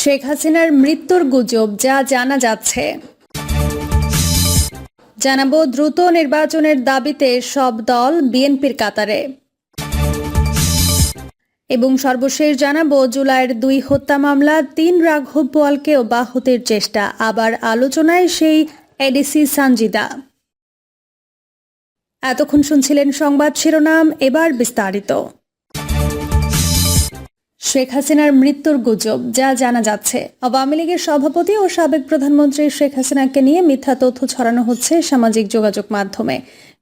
শেখ হাসিনার মৃত্যুর গুজব যা জানা যাচ্ছে। জানাব দ্রুত নির্বাচনের দাবিতে সব দল বিএনপির কাতারে। এবং সর্বশেষ জানাব জুলাইয়ের দুই হত্যা মামলা, তিন রাঘব বোয়ালকে অব্যাহতির চেষ্টা, আবার আলোচনায় সেই এডিসি সানজিদা। এতক্ষণ শুনছিলেন সংবাদ শিরোনাম, এবার বিস্তারিত। শেখ হাসিনার মৃত্যুর গুজব, যা জানা যাচ্ছে। আওয়ামী লীগের সভাপতি ও সাবেক প্রধানমন্ত্রী শেখ হাসিনাকে নিয়ে মিথ্যা তথ্য ছড়ানো হচ্ছে সামাজিক যোগাযোগ মাধ্যমে।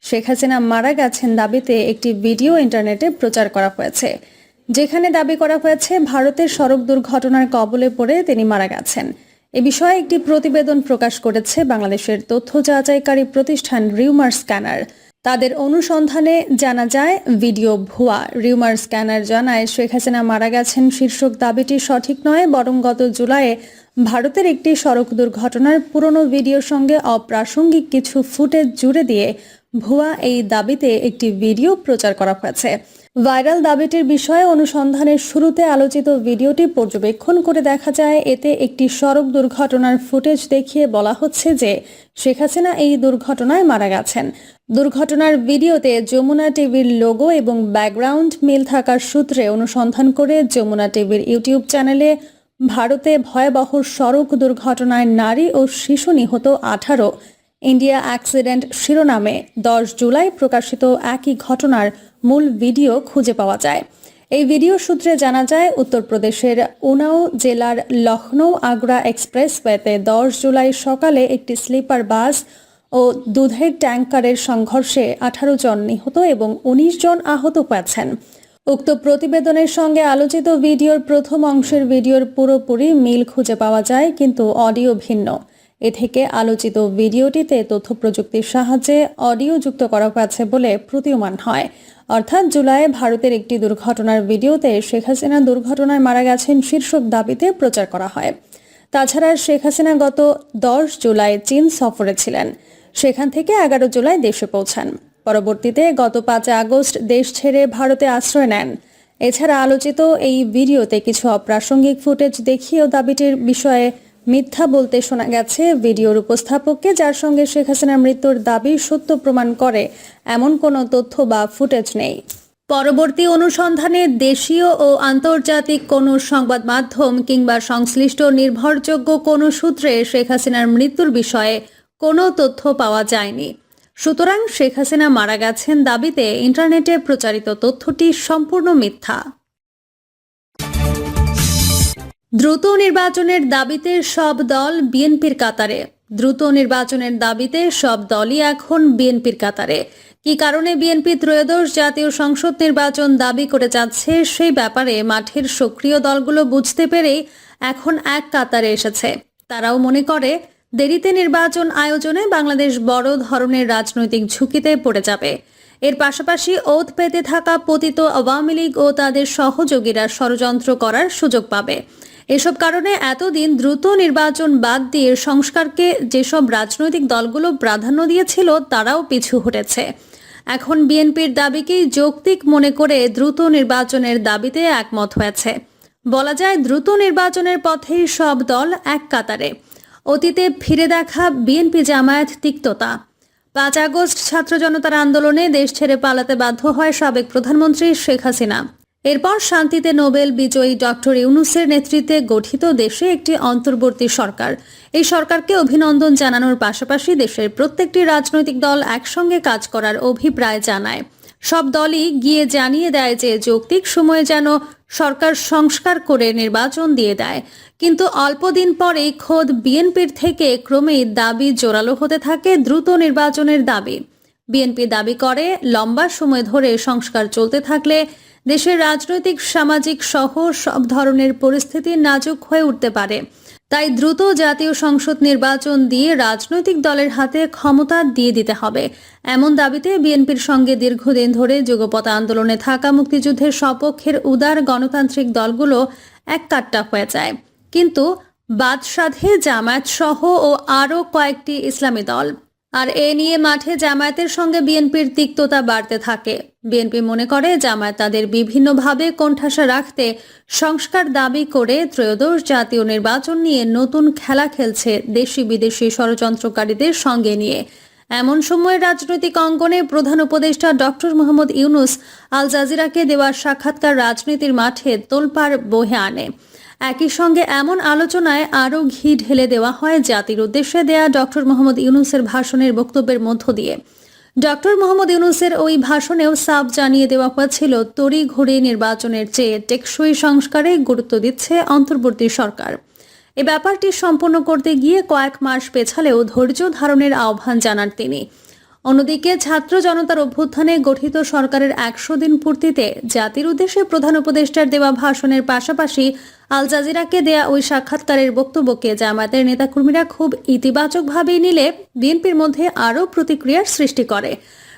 শেখ হাসিনা মারা গেছেন দাবিতে একটি ভিডিও ইন্টারনেটে প্রচার করা হয়েছে। যেখানে দাবি করা হয়েছে, ভারতের সড়ক দুর্ঘটনার কবলে পড়ে তিনি মারা গেছেন। এ বিষয়ে একটি প্রতিবেদন প্রকাশ করেছে বাংলাদেশের তথ্য যাচাইকারী প্রতিষ্ঠান রিউমার স্ক্যানার। তাদের অনুসন্ধানে জানা যায়, ভিডিও ভুয়া। রিউমার স্ক্যানার জানায়, শেখ হাসিনা মারা গেছেন শীর্ষক দাবিটি সঠিক নয়, বরং গত জুলাইয়ে ভারতের একটি সড়ক দুর্ঘটনার পুরনো ভিডিওর সঙ্গে অপ্রাসঙ্গিক কিছু ফুটেজ জুড়ে দিয়ে ভুয়া এই দাবিতে একটি ভিডিও প্রচার করা হয়েছে। ভাইরাল দাবিটির বিষয়ে অনুসন্ধানের শুরুতে আলোচিত ভিডিওটি পর্যবেক্ষণ করে দেখা যায়, এতে একটি সড়ক দুর্ঘটনার ফুটেজ দেখিয়ে বলা হচ্ছে যে শেখ হাসিনা এই দুর্ঘটনায় মারা গেছেন। দুর্ঘটনার ভিডিওতে যমুনা টিভির লোগো এবং ব্যাকগ্রাউন্ড মিল থাকার সূত্রে অনুসন্ধান করে যমুনা টিভির ইউটিউব চ্যানেলে ভারতে ভয়াবহ সড়ক দুর্ঘটনায় নারী ও শিশু নিহত আঠারো। ইন্ডিয়া অ্যাক্সিডেন্ট শিরোনামে দশ জুলাই প্রকাশিত একই ঘটনার মূল ভিডিও খুঁজে পাওয়া যায়। এই ভিডিও সূত্রে জানা যায়, উত্তরপ্রদেশের উনাও জেলার লখনৌ আগ্রা এক্সপ্রেসওয়েতে দশ জুলাই সকালে একটি স্লিপার বাস ও দুধের ট্যাঙ্কারের সংঘর্ষে আঠারো জন নিহত এবং উনিশ জন আহত হয়েছেন। উক্ত প্রতিবেদনের সঙ্গে আলোচিত ভিডিওর প্রথম অংশের ভিডিওর পুরোপুরি মিল খুঁজে পাওয়া যায়, কিন্তু অডিও ভিন্ন। এ থেকে আলোচিত ভিডিওটিতে তথ্য প্রযুক্তির সাহায্যে অডিও যুক্ত করা হয়েছে বলে প্রতীয়মান হয়। অর্থাৎ জুলাইয়ে ভারতের একটি দুর্ঘটনার ভিডিওতে শেখ হাসিনা দুর্ঘটনায় মারা গেছেন শীর্ষক দাবিতে প্রচার করা হয়। তাছাড়া শেখ হাসিনা গত দশ জুলাই চীন সফরে ছিলেন। সেখান থেকে এগারো জুলাই দেশে পৌঁছান। পরবর্তীতে গত পাঁচ আগস্ট দেশ ছেড়ে ভারতে আশ্রয় নেন। এছাড়া আলোচিত এই ভিডিওতে কিছু অপ্রাসঙ্গিক ফুটেজ দেখিয়েও দাবিটির বিষয়ে মিথ্যা বলতে শোনা গেছে ভিডিওর উপস্থাপককে, যার সঙ্গে শেখ হাসিনার মৃত্যুর দাবি সত্য প্রমাণ করে, এমন কোনো তথ্য বা ফুটেজ নেই। পরবর্তী অনুসন্ধানে দেশীয় ও আন্তর্জাতিক কোনো সংবাদ মাধ্যম কিংবা সংশ্লিষ্ট নির্ভরযোগ্য কোনো সূত্রে শেখ হাসিনার মৃত্যুর বিষয়ে কোনো তথ্য পাওয়া যায়নি। সুতরাং শেখ হাসিনা মারা গেছেন দাবিতে ইন্টারনেটে প্রচারিত তথ্যটি সম্পূর্ণ মিথ্যা। দ্রুত নির্বাচনের দাবিতে সব দল বিএনপির কাতারে। দ্রুত নির্বাচনের দাবিতে সব দলই এখন বিএনপির কাতারে। কি কারণে বিএনপি ত্রয়োদশ জাতীয় সংসদ নির্বাচন দাবি করে যাচ্ছে সেই ব্যাপারে মাঠের সক্রিয় দলগুলো বুঝতে পেরেই এখন এক কাতারে এসেছে। তারাও মনে করে দেরিতে নির্বাচন আয়োজনে বাংলাদেশ বড় ধরনের রাজনৈতিক ঝুঁকিতে পড়ে যাবে। এর পাশাপাশি ওত পেতে থাকা পতিত আওয়ামী লীগ ও তাদের সহযোগীরা ষড়যন্ত্র করার সুযোগ পাবে। এসব কারণে এতদিন দ্রুত নির্বাচন বাদ দিয়ে সংস্কারকে যেসব রাজনৈতিক দলগুলো প্রাধান্য দিয়েছিল, তারাও পিছু হটেছে। এখন বিএনপির দাবিকেই যৌক্তিক মনে করে দ্রুত নির্বাচনের দাবিতে একমত হয়েছে। বলা যায়, দ্রুত নির্বাচনের পথেই সব দল এক কাতারে। অতীতে ফিরে দেখা বিএনপি জামায়াত তিক্ততা। পাঁচ আগস্ট ছাত্র জনতার আন্দোলনে দেশ ছেড়ে পালাতে বাধ্য হয় সাবেক প্রধানমন্ত্রী শেখ হাসিনা। এরপর শান্তিতে নোবেল বিজয়ী ডক্টর ইউনুসের নেতৃত্বে গঠিত দেশে একটি অন্তর্বর্তী সরকার। এই সরকারকে অভিনন্দন জানানোর পাশাপাশি দেশের প্রত্যেকটি রাজনৈতিক দল একসঙ্গে কাজ করার অভিপ্রায় জানায়। সব দলই গিয়ে জানিয়ে দেয় যে যৌক্তিক সময়ে যেন সরকার সংস্কার করে নির্বাচন দিয়ে দেয়। কিন্তু অল্প দিন পরেই খোদ বিএনপির থেকে ক্রমেই দাবি জোরালো হতে থাকে দ্রুত নির্বাচনের দাবি। বিএনপি দাবি করে, লম্বা সময় ধরে সংস্কার চলতে থাকলে দেশের রাজনৈতিক, সামাজিক সহ সব ধরনের পরিস্থিতি নাজুক হয়ে উঠতে পারে। তাই দ্রুত জাতীয় সংসদ নির্বাচন দিয়ে রাজনৈতিক দলের হাতে ক্ষমতা দিয়ে দিতে হবে। এমন দাবিতে বিএনপির সঙ্গে দীর্ঘদিন ধরে যুগপথ আন্দোলনে থাকা মুক্তিযুদ্ধের সপক্ষের উদার গণতান্ত্রিক দলগুলো এক কাট্টা হয়ে যায়। কিন্তু বাদশাধে জামায়াত সহ ও আরও কয়েকটি ইসলামী দল আর এ নিয়ে মাঠে জামায়াতের সঙ্গে বিএনপির তিক্ততা বাড়তে থাকে। বিএনপি মনে করে জামায়াত তাদের বিভিন্নভাবে কোণঠাসা রাখতে সংস্কার দাবি করে ত্রয়োদশ জাতীয় নির্বাচন নিয়ে নতুন খেলা খেলছে দেশি বিদেশি ষড়যন্ত্রকারীদের সঙ্গে নিয়ে। এমন সময় রাজনৈতিক অঙ্গনে প্রধান উপদেষ্টা ডক্টর মোহাম্মদ ইউনুস আল জাজিরাকে দেওয়ার সাক্ষাৎকার রাজনীতির মাঠে তোলপাড় বহে আনে। একই সঙ্গে এমন আলোচনায় আরও ঘি ঢেলে দেওয়া হয় জাতির উদ্দেশ্যে দেয়া ডক্টর মোহাম্মদ ইউনুসের ভাষণের বক্তব্যের মধ্য দিয়ে। ডক্টর মোহাম্মদ ইউনুসের ওই ভাষণেও সাফ জানিয়ে দেওয়া হয়েছিল তড়ি ঘড়ি নির্বাচনের চেয়ে টেকসই সংস্কারে গুরুত্ব দিচ্ছে অন্তর্বর্তী সরকার। এ ব্যাপারটি সম্পন্ন করতে গিয়ে কয়েক মাস পেছালেও ধৈর্য ধারণের আহ্বান জানান তিনি। অন্যদিকে ছাত্র জনতার অভ্যুত্থানে গঠিত সরকারের একশো দিন পূর্তিতে জাতির উদ্দেশ্যে প্রধান উপদেষ্টার দেওয়া ভাষণের পাশাপাশি আল জাজিরাকে দেয়া ওই সাক্ষাৎকারের বক্তব্যকে জামায়াতের নেতাকর্মীরা খুব ইতিবাচকভাবেই নিলে বিএনপির মধ্যে আরও প্রতিক্রিয়ার সৃষ্টি করে।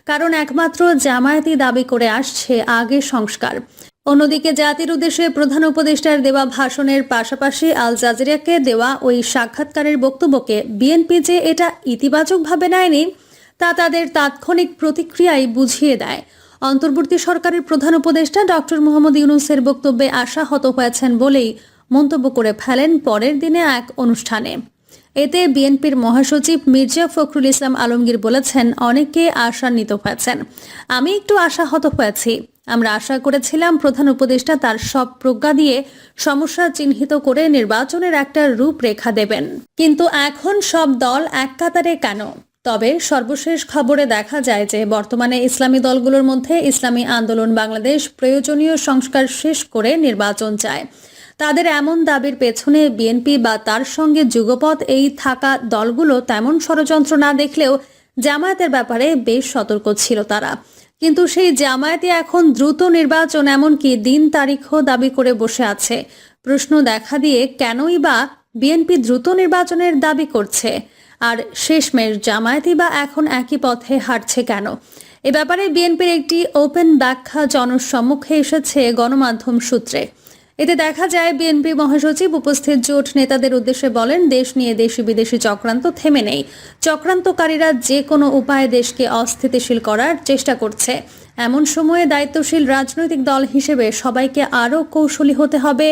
কারণ একমাত্র জামায়াতই দাবি করে আসছে আগে সংস্কার। অন্যদিকে জাতির উদ্দেশ্যে প্রধান উপদেষ্টার দেওয়া ভাষণের পাশাপাশি আল জাজিরাকে দেওয়া ওই সাক্ষাৎকারের বক্তব্যকে বিএনপি যে এটা ইতিবাচকভাবে নেয়নি তা তাদের তাৎক্ষণিক প্রতিক্রিয়ায় বুঝিয়ে দেয়। অন্তর্বর্তী সরকারের প্রধান উপদেষ্টা ডক্টর মোহাম্মদ ইউনুসের বক্তব্যে আশাহত হয়েছেন বলেই মন্তব্য করে ফেলেন পরের দিনে এক অনুষ্ঠানে। এতে বিএনপির মহাসচিব মির্জা ফখরুল ইসলাম আলমগীর বলেছেন, অনেকে আশান্বিত হয়েছেন। আমি একটু আশাহত হয়েছি। আমরা আশা করেছিলাম প্রধান উপদেষ্টা তার সব প্রজ্ঞা দিয়ে সমস্যা চিহ্নিত করে নির্বাচনের একটা রূপরেখা দেবেন। কিন্তু এখন সব দল এক কাতারে কেন? তবে সর্বশেষ খবরে দেখা যায় যে বর্তমানে ইসলামী দলগুলোর মধ্যে ইসলামী আন্দোলন বাংলাদেশ প্রয়োজনীয় সংস্কার শেষ করে নির্বাচন চায়। তাদের এমন দাবির পেছনে বিএনপি বা তার সঙ্গে যুগপথ এই থাকা দলগুলো তেমন ষড়যন্ত্র না দেখলেও জামায়াতের ব্যাপারে বেশ সতর্ক ছিল তারা। কিন্তু সেই জামায়াতে এখন দ্রুত নির্বাচন, এমনকি দিন তারিখও দাবি করে বসে আছে। প্রশ্ন দেখা দিয়ে কেনই বা বিএনপি দ্রুত নির্বাচনের দাবি করছে? আর শেষমেশ জামায়াতি বা এখন একই পথে হাঁটছে কেন? এ ব্যাপারে বিএনপির একটি ওপেন ব্যাখ্যা জনসম্মুখে এসেছে গণমাধ্যম সূত্রে। এতে দেখা যায়, বিএনপি মহাসচিব উপস্থিত জোট নেতাদের উদ্দেশ্যে বলেন, দেশ নিয়ে দেশি বিদেশি চক্রান্ত থেমে নেই। চক্রান্তকারীরা যে কোনো উপায়ে দেশকে অস্থিতিশীল করার চেষ্টা করছে। এমন সময়ে দায়িত্বশীল রাজনৈতিক দল হিসেবে সবাইকে আরও কৌশলী হতে হবে,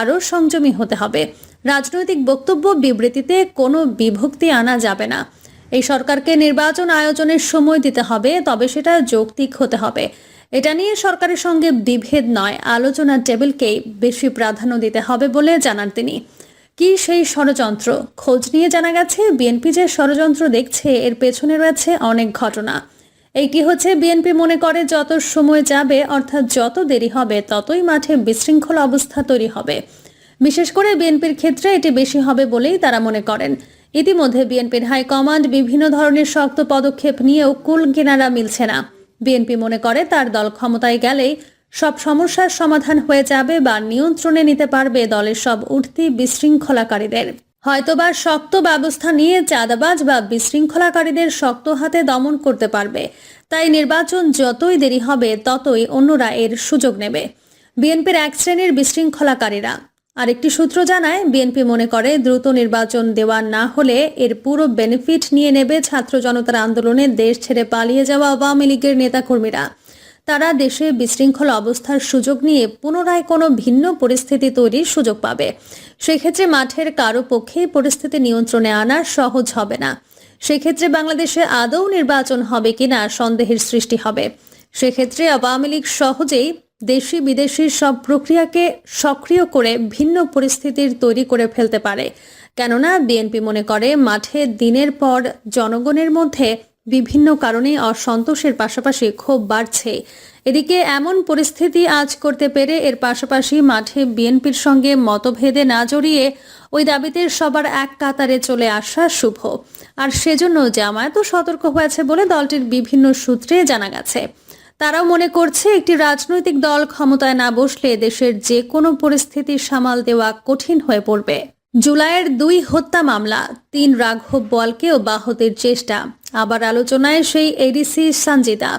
আরও সংযমী হতে হবে। রাজনৈতিক বক্তব্য বিবৃতিতে কোনো বিভক্তি আনা যাবে না। এই সরকারকে নির্বাচন আয়োজনের সময় দিতে হবে, তবে সেটা যৌক্তিক হতে হবে। এটা নিয়ে সরকারের সঙ্গে বিভেদ নয়, আলোচনা টেবিলকেই বেশি প্রাধান্য দিতে হবে বলে জানান তিনি। কি সেই ষড়যন্ত্র? খোঁজ নিয়ে জানা গেছে, বিএনপি যে ষড়যন্ত্র দেখছে, এর পেছনে রয়েছে অনেক ঘটনা। এই কি হচ্ছে, বিএনপি মনে করে যত সময় যাবে, অর্থাৎ যত দেরি হবে, ততই মাঠে বিশৃঙ্খল অবস্থা তৈরি হবে। বিশেষ করে বিএনপির ক্ষেত্রে এটি বেশি হবে বলেই তারা মনে করেন। ইতিমধ্যে বিএনপির হাইকমান্ড বিভিন্ন ধরনের শক্ত পদক্ষেপ নিয়েও কুল কিনারা মিলছে না। বিএনপি মনে করে তার দল ক্ষমতায় গেলেই সব সমস্যার সমাধান হয়ে যাবে বা নিয়ন্ত্রণে নিতে পারবে দলের সব উঠতি বিশৃঙ্খলাকারীদের। হয়তোবা শক্ত ব্যবস্থা নিয়ে চাঁদাবাজ বা বিশৃঙ্খলাকারীদের শক্ত হাতে দমন করতে পারবে। তাই নির্বাচন যতই দেরি হবে, ততই অন্যরা এর সুযোগ নেবে। বিএনপির এক শ্রেণির বিশৃঙ্খলাকারীরা। আরেকটি সূত্র জানায়, বিএনপি মনে করে দ্রুত নির্বাচন দেওয়া না হলে এর পুরো বেনিফিট নিয়ে নেবে ছাত্র জনতার আন্দোলনে দেশ ছেড়ে পালিয়ে যাওয়া আওয়ামী লীগের নেতাকর্মীরা। তারা দেশে বিশৃঙ্খল অবস্থার সুযোগ নিয়ে পুনরায় কোনো ভিন্ন পরিস্থিতি তৈরির সুযোগ পাবে। সেক্ষেত্রে মাঠের কারও পক্ষেই পরিস্থিতি নিয়ন্ত্রণে আনা সহজ হবে না। সেক্ষেত্রে বাংলাদেশে আদৌ নির্বাচন হবে কিনা সন্দেহের সৃষ্টি হবে। সেক্ষেত্রে আওয়ামী লীগ সহজেই দেশি বিদেশি সব প্রক্রিয়াকে সক্রিয় করে ভিন্ন পরিস্থিতির তৈরি করে ফেলতে পারে। কেননা, বিএনপি মনে করে, মাঠে দিনের পর জনগণের মধ্যে বিভিন্ন কারণে অসন্তোষের পাশাপাশি ক্ষোভ বাড়ছে। এদিকে এমন পরিস্থিতি আজ করতে পেরে এর পাশাপাশি মাঠে বিএনপির সঙ্গে মতভেদে না জড়িয়ে ওই দাবিতে সবার এক কাতারে চলে আসা শুভ। আর সেজন্য জামায়াতও সতর্ক হয়েছে বলে দলটির বিভিন্ন সূত্রে জানা গেছে। তারাও মনে করছে একটি রাজনৈতিক দল ক্ষমতায় না বসলে দেশের যে কোনো পরিস্থিতি সামাল দেওয়া কঠিন হয়ে পড়বে। জুলাইয়ের দুই হত্যা মামলা, তিন রাঘব বলকেও বাহতের চেষ্টা। আবার আলোচনায় সেই এডিসি সঞ্জিতা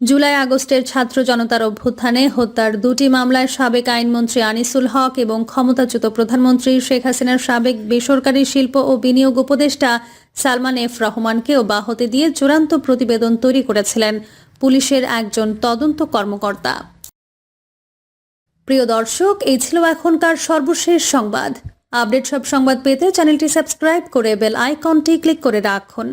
জুলাই আগস্টের ছাত্র জনতার অভ্যুত্থানে হত্যার দুটি মামলায় সাবেক আইনমন্ত্রী আনিসুল হক এবং ক্ষমতাচ্যুত প্রধানমন্ত্রী শেখ হাসিনার সাবেক বেসরকারি শিল্প ও বিনিয়োগ উপদেষ্টা সালমান এফ রহমানকে বাহতে দিয়ে চূড়ান্ত প্রতিবেদন তৈরি করেছিলেন পুলিশের একজন তদন্ত কর্মকর্তা। প্রিয় দর্শক, এই ছিল এখনকার সর্বশেষ সংবাদ। আপডেট সব সংবাদ পেতে চ্যানেলটি সাবস্ক্রাইব করে বেল আইকনটি ক্লিক করে রাখুন।